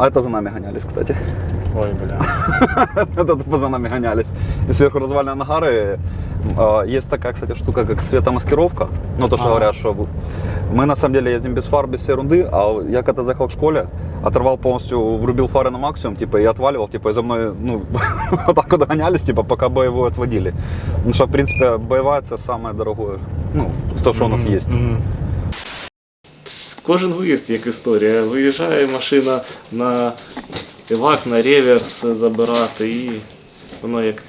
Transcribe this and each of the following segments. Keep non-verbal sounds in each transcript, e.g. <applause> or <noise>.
А это за нами гонялись, кстати. Ой, бля. Это <laughs> тупо за нами гонялись. И сверху развальные нагары. А, Есть такая, кстати, штука, как светомаскировка. Ну, то, что Ага. говорят, что мы на самом деле ездим без фар, без всей ерунды, а я когда заехал к школе, оторвал полностью, врубил фары на максимум, типа, и отваливал, типа, и за мной, ну, <laughs> вот так вот гонялись, типа, пока боевую отводили. Ну, что, в принципе, боевая это самое дорогое, ну, з того, что у нас есть. Кожен виїзд як історія. Виїжджає машина на евак, на реверс забирати, і воно як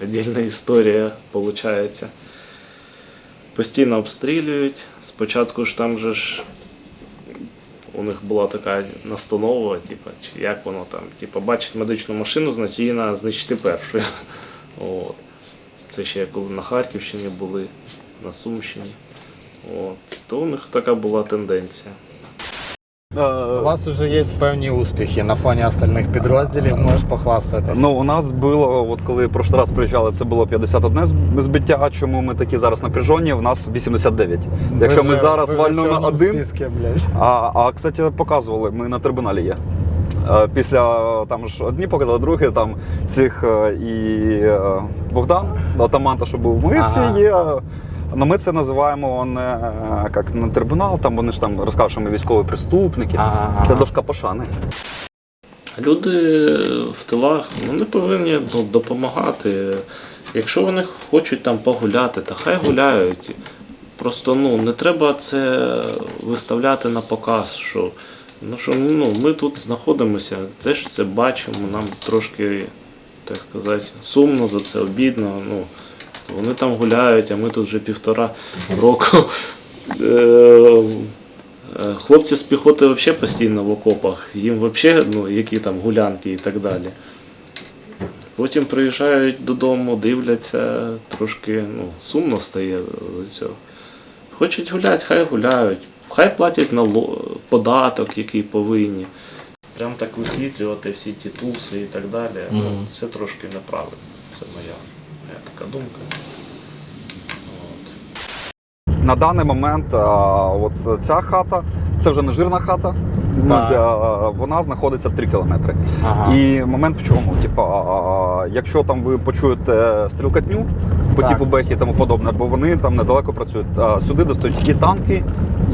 віддільна історія виходить. Постійно обстрілюють. Спочатку ж там же ж у них була така настанова, типу, як воно там, типу, бачить медичну машину, значить її треба знищити першою. <laughs> От. Це ще коли на Харківщині були, на Сумщині. От. То у них така була тенденція. У вас вже є певні успіхи на фоні остальних підрозділів, можеш похвастатись. Ну, у нас було, от коли в прошлий раз приїжджали, це було 51 з- збиття. Чому ми такі зараз напряжені? У нас 89. Ви Якщо ми вже- зараз ви вже в вальнемо чорному один, блядь. а, а кстати, показували, ми на трибуналі є. Е, Після там ж одні показали, другі там цих е, і е, Богдан, Атаманта, що був. Ми Ага. всі є. Ну, ми це називаємо не як на трибунал, там вони ж там розкажуть, що ми військові преступники. Це дошка пошани. Люди в тилах вони повинні ну, допомагати. Якщо вони хочуть там погуляти, то хай гуляють. Просто ну, не треба це виставляти на показ, що, ну, що ну, ми тут знаходимося, теж це бачимо, нам трошки, так сказати, сумно за це, обідно. Ну, вони там гуляють, а ми тут вже півтора року. Е, е, Хлопці з піхоти взагалі постійно в окопах, їм взагалі ну, які там гулянки і так далі. Потім приїжджають додому, дивляться, трошки ну, сумно стає з цього. Хочуть гуляти, хай гуляють, хай платять нало- податок, який повинні. Прям так висвітлювати всі ті туси і так далі. Ну, Мгм. це трошки неправильно. Це моя, моя така думка. От. На даний момент а, от ця хата, це вже не жирна хата. ну, Так. а, Вона знаходиться 3 кілометри. Ага. І момент в чому? Типа, а, якщо там ви почуєте стрілкатню по Так. типу Бехі і тому подобне, бо вони там недалеко працюють. А сюди достають і танки,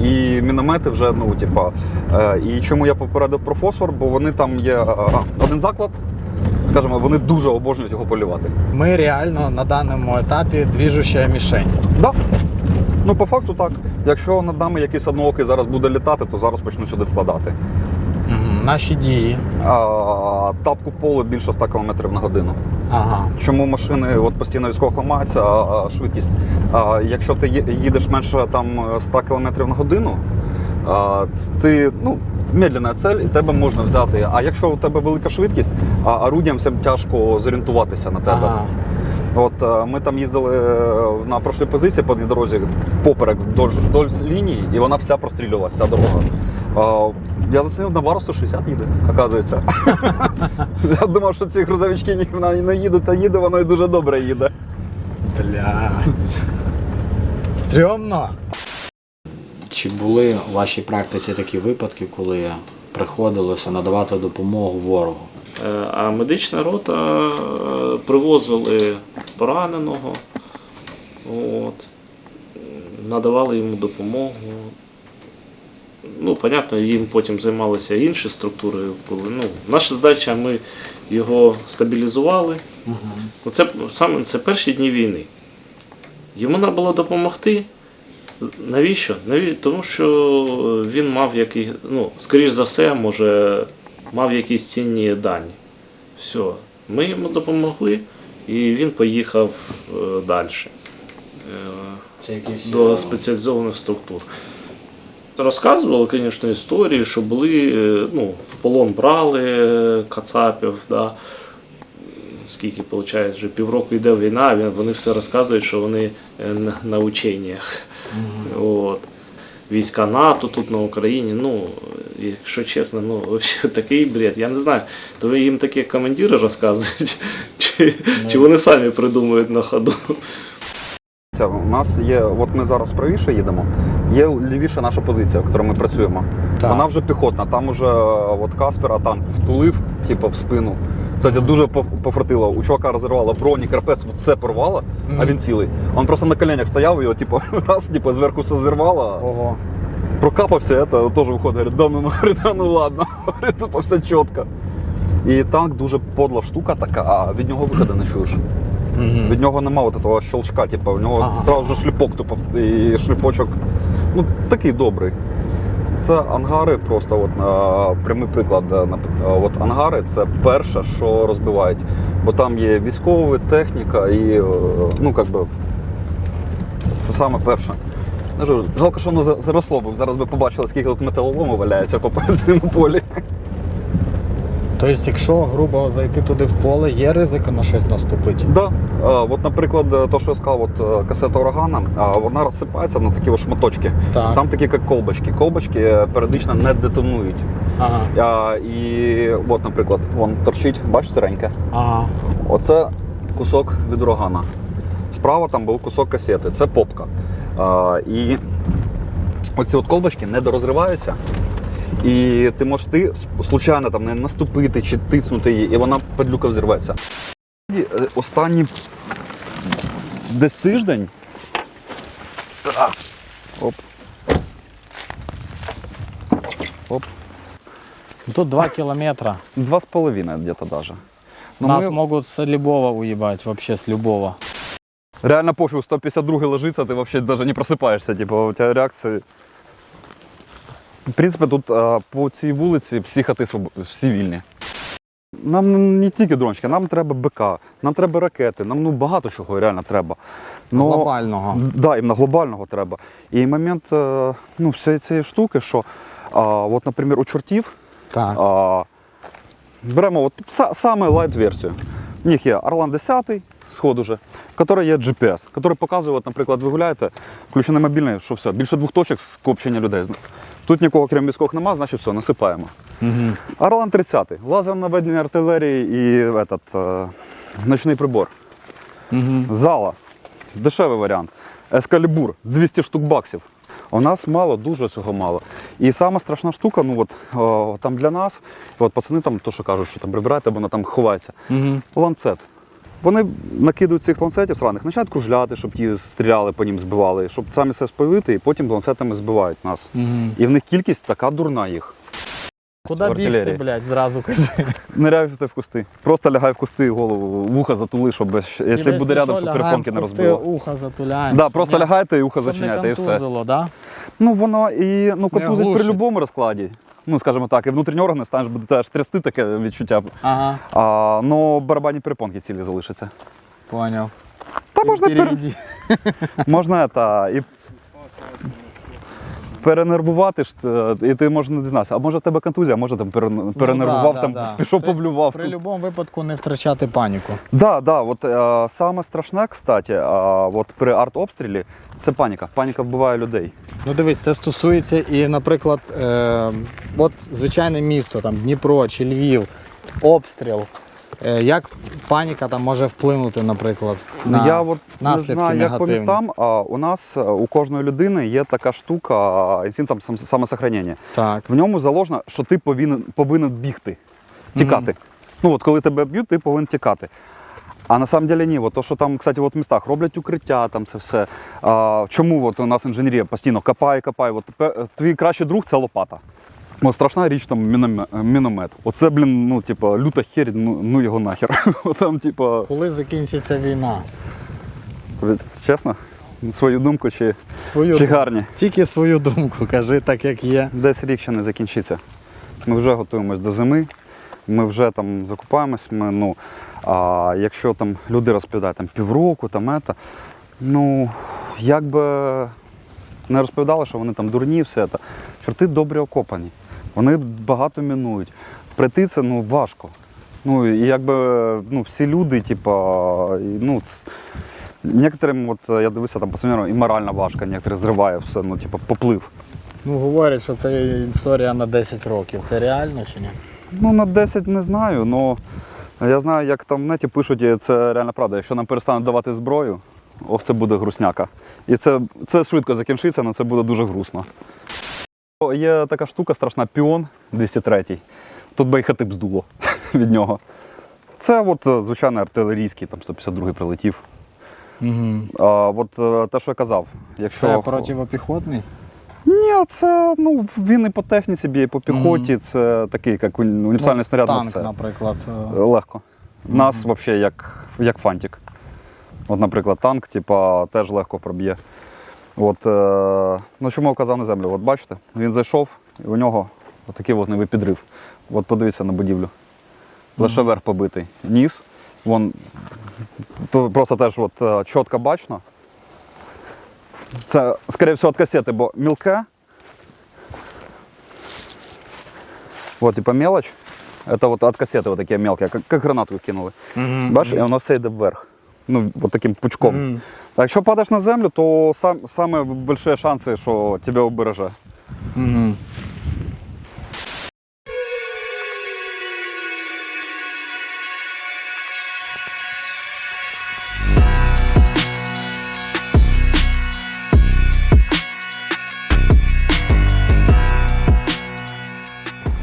і міномети вже, ну, типа. е, І чому я попередив про фосфор, бо вони там є один заклад, скажімо, вони дуже обожнюють його полювати. Ми реально на даному етапі двіжуща мішень. Да. Ну, по факту так. Якщо над нами якийсь одноокий зараз буде літати, то зараз почну сюди вкладати. Угу. Наші дії. А, тапку поле більше 100 км на годину. Ага. Чому машини от постійно військових ламаються, а, а швидкість? А, якщо ти їдеш менше там 100 км на годину, а, ти ну, медленна цель, і тебе можна взяти. А якщо у тебе велика швидкість, а орудіям всім тяжко зорієнтуватися на тебе. Ага. От е, ми там їздили е, на прошлій позиції по дорозі поперек вдовж, вдовж лінії, і вона вся прострілювалася, вся дорога. Е, Я зацінив на Вару 160 їде, оказується. <laughs> Я думав, що ці грузовички ніхрена не їдуть, а їде, воно і дуже добре їде. Бля. Стрьомно. Чи були у вашій практиці такі випадки, коли приходилося надавати допомогу ворогу? Е, А медична рота е, привозили пораненого, от, надавали йому допомогу. Ну, понятно, їм потім займалися інші структури. Коли, ну, наша задача, ми його стабілізували. Ну, Це саме це перші дні війни. Йому треба було допомогти. Навіщо? Навіщо? Тому що він мав який, ну, скоріш за все, може, мав якісь цінні дані. Все. Ми йому допомогли, і він поїхав е, далі Це якісь до спеціалізованих структур. Розказували, звісно, історії, що були, е, ну, в полон брали е, кацапів, да. скільки, виходить, вже півроку йде війна, вони все розказують, що вони е, на ученнях. От. Війська НАТО тут на Україні. Ну, якщо чесно, ну, взагалі <laughs> такий бред. Я не знаю, то ви їм такі командири розказують, <laughs> чи, чи вони самі придумують на ходу. у нас є, от ми зараз правіше їдемо, є лівіша наша позиція, в якій ми працюємо. Так. Вона вже піхотна, там уже от Каспера танк втулив, типу, в спину. Кстати, дуже по- пофартило. У чувака розірвало бронік, РПС, все порвало, а він цілий. Він просто на коленях стояв, його, типу, <laughs> раз, типу, зверху все зірвало, Ого. прокапався, это теж виходить, говорить, да ну, да ну ладно, <laughs> говорить, типу, все чітко. І танк дуже подла штука така, а від нього виходу не чуєш. Мгм. Від нього нема от того щелчка, типу, в нього Ага. зразу ж шліпок тупо, і шліпочок ну, такий добрий. Це ангари, просто от, е, прямий приклад. е, е, От ангари це перше, що розбивають. Бо там є військова техніка і е, ну, як би, це саме перше. Жалко, що воно заросло, бо зараз би побачили, скільки металолому валяється по цьому полі. Тобто, якщо грубо зайти туди в поле, є ризик на щось наступити. Да. Е, От, наприклад, е, то, що я сказав, от е, касета урагана, вона розсипається на такі шматочки. Так. Там такі, як колбочки. Колбочки періодично не детонують. Ага. А, і от, наприклад, вон торчить, бачиш сиреньке. Ага. Оце кусок від урагана. Справа там був кусок касети, це попка. А, і оці от колбочки не дорозриваються. І ти можеш ти случайно там не наступити чи тиснути її, і вона падлюка взірветься. Е, Останні десь тиждень. А, Оп. Оп. Тут 2 километра. Два з половиною где-то даже. Ну, Нас ми- могут с любого уебать, вообще с любого. Реально пофігу, 152 ложиться, ти вообще даже не просипаєшся, типу, у тебе реакції. В принципі, тут а, по цій вулиці всі хати всі вільні. Нам не тільки дрончики, нам треба БК, нам треба ракети, нам ну, багато чого реально треба. Но- Глобального. Да, іменно глобального треба. І момент е, ну, всієї цієї штуки, що, а, от, наприклад, у чортів Так. а, беремо от, са, саме лайт-версію. В них є Орлан 10 сход уже, в якій є GPS, який показує, от, наприклад, ви гуляєте, включений мобільний, що все, більше двох точок скупчення людей. Тут нікого крім військових немає, значить все, насипаємо. Угу. Орлан 30 лазерне наведення артилерії і этот, е, ночний прибор. Угу. Зала. Дешевий варіант. Ескалібур 200 штук баксів. У нас мало, дуже цього мало. І сама страшна штука, ну от о, там для нас, от пацани там то, що кажуть, що там прибирайте, бо вона там ховається. Угу. Ланцет. Вони накидують цих ланцетів сраних, починають кружляти, щоб ті стріляли по ним, збивали, щоб самі себе спалити, і потім ланцетами збивають нас. Угу. І в них кількість така дурна їх. Куда В бігти, блядь, зразу кажи. <laughs> Ниряйте в кусти. Просто лягай в кусти, голову, вуха затули, щоб якщо буде рядом, щоб перепонки не розбило. Ухо затуляємо. Да, просто не- лягайте і ухо зачиняйте, і все. да? Ну воно і ну контузить при будь-якому розкладі. Ну, скажімо так, і внутрішні органи станеш, буде теж трясти таке відчуття. Ага, А, Ну барабанні перепонки цілі залишаться. Поняв. Та можна, пер... Можна та, і перенервувати, ж, е, і ти можеш не дізнатися. А може в тебе контузія, а може там перенервував, Ну, да, там да, да. пішов, Тобто поблював. При будь-якому випадку не втрачати паніку. Да, да, от е, саме страшне, кстати, е, от при артобстрілі це паніка. Паніка вбиває людей. Ну дивись, це стосується і, наприклад, е, от звичайне місто, там Дніпро чи Львів, обстріл. Е, як паніка там може вплинути, наприклад, на Ну, я от не знаю, як по містам. А у нас е, у кожної людини є така штука, інстинкт там самосохранення. Так. В ньому заложено, що ти повинен, повинен бігти, тікати. Ну от коли тебе б'ють, ти повинен тікати. А на самом деле ні, от то, що там, кстати, от в містах роблять укриття, там це все. А, чому от у нас інженерія постійно копає, копає. От твій кращий друг це лопата. От страшна річ там міномет. міномет. Оце, блін, ну, типу, люта херь, ну, ну його нахер. <laughs> там, типу, Коли закінчиться війна? чесно, свою думку чи, Свою чи думку. гарні. Тільки свою думку, кажи так, як є. Десь рік ще не закінчиться. Ми вже готуємось до зими, ми вже там закупаємось. Ми, ну, а якщо там люди розповідають там, півроку, там ета, ну як би не розповідали, що вони там дурні, все це. Чорти добре окопані. Вони багато мінують. Прийти це ну, важко. Ну, і якби ну, всі люди, типа, ну, некоторим, от я дивився там пацанерам, і морально важко, некоторі зриває все, ну, типа, поплив. Ну, говорять, що це історія на 10 років. Це реально чи ні? Ну, на 10 не знаю, але я знаю, як там в неті пишуть, це реально правда. Якщо нам перестануть давати зброю, ось це буде грусняка. І це, це швидко закінчиться, але це буде дуже грустно. Є така штука страшна піон 203. Тут би і хати б здуло <laughs> від нього. Це от е, звичайний артилерійський, там 152 прилетів. Угу. А, от е, те, що я казав, якщо. Це противопіхотний? Ні, це ну він і по техніці б'є, і по піхоті. Це такий, як уні- універсальний снаряд на Ну, Танк, все. наприклад. е, Легко. Нас взагалі як, як фантик. От, наприклад, танк, типа, теж легко проб'є. От, е, ну, чому я вказав на землю? От бачите, він зайшов, і у нього отакий от невий підрив. От подивіться на будівлю. Лише верх побитий. Ніс. Вон, то просто теж от, е, чітко бачно. Це, скоріше всього, від касети, бо мілке. Вот, типа мелочь. Это вот от кассеты вот такие мелкие, как, как гранату кинули. Бачиш, і воно все йде вверх. Ну, от таким пучком. Мгм. А якщо падаєш на землю, то сам, саме більші шанси, що тебе обереже. Мгм.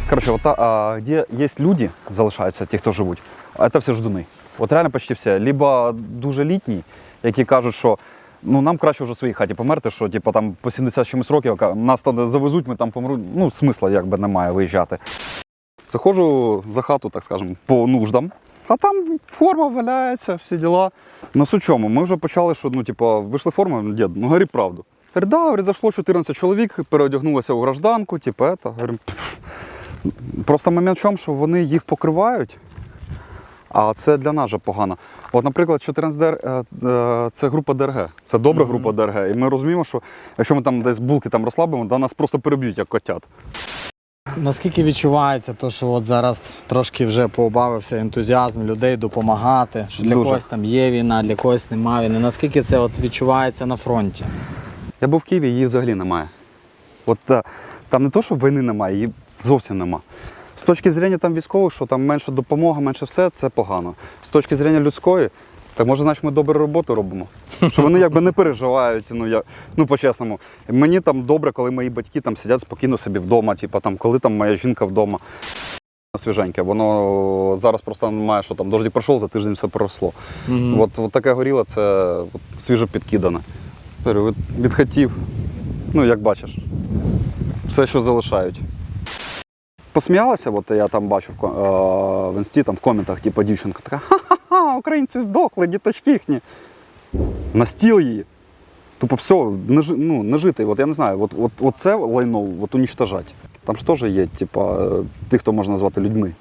Короче, вот а, где есть люди, залишаються, ті, хто живуть, а це все ждуни. От реально почти все. Либо дуже літні, які кажуть, що ну нам краще вже в своїй хаті померти, що типу, там по 70 чимось років нас туди завезуть, ми там помруть. Ну, смисла якби немає виїжджати. Заходжу за хату, так скажемо, по нуждам. А там форма валяється, всі діла. На суть чому? Ми вже почали, що ну, типу, вийшли форми, ну, дід, ну говори правду. Говорить, да, говорить, зайшло 14 чоловік, переодягнулося у гражданку, типу, это. Говорю, Просто момент в чому, що вони їх покривають, а це для нас же погано. От, наприклад, 14 ДР е, е, це група ДРГ, це добра група ДРГ. І ми розуміємо, що якщо ми там десь булки там розслабимо, то нас просто переб'ють як котят. Наскільки відчувається, то, що от зараз трошки вже поубавився ентузіазм людей допомагати, що для Дуже. когось там є війна, для когось немає війни. Наскільки це от відчувається на фронті? Я був в Києві, її взагалі немає. От е, там не то, що війни немає, її зовсім нема. З точки зрення там військових, що там менше допомога, менше все, це погано. З точки зрення людської, так може, значить, ми добру роботу робимо. Що вони якби не переживають. Ну, я, ну по-чесному. Мені там добре, коли мої батьки там сидять спокійно собі вдома, типу, там, коли там моя жінка вдома. Свіженьке, воно зараз просто немає, що там дождик пройшов, за тиждень все проросло. Мгм. От, от таке горіло, це от, свіжо підкидане. Від, від хатів, ну як бачиш, все, що залишають. Посміялася, от я там бачу в, е, в інсті, там в коментах, типу, дівчинка така, ха-ха-ха, українці здохли, діточки їхні. На стіл її. Тупо все, не, ну, не жити. От я не знаю, от, от, от це лайно от унічтожать. Там ж теж є, типа, тих, хто можна назвати людьми.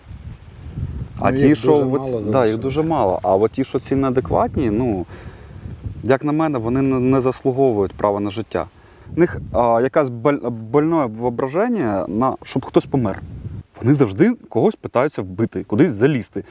А Ну, ті, їх що дуже от, мало да, їх дуже мало. А от ті, що ці неадекватні, ну, як на мене, вони не, заслуговують права на життя. В них а, якась боль, больне воображення, на, щоб хтось помер. Вони завжди когось питаються вбити, кудись залізти.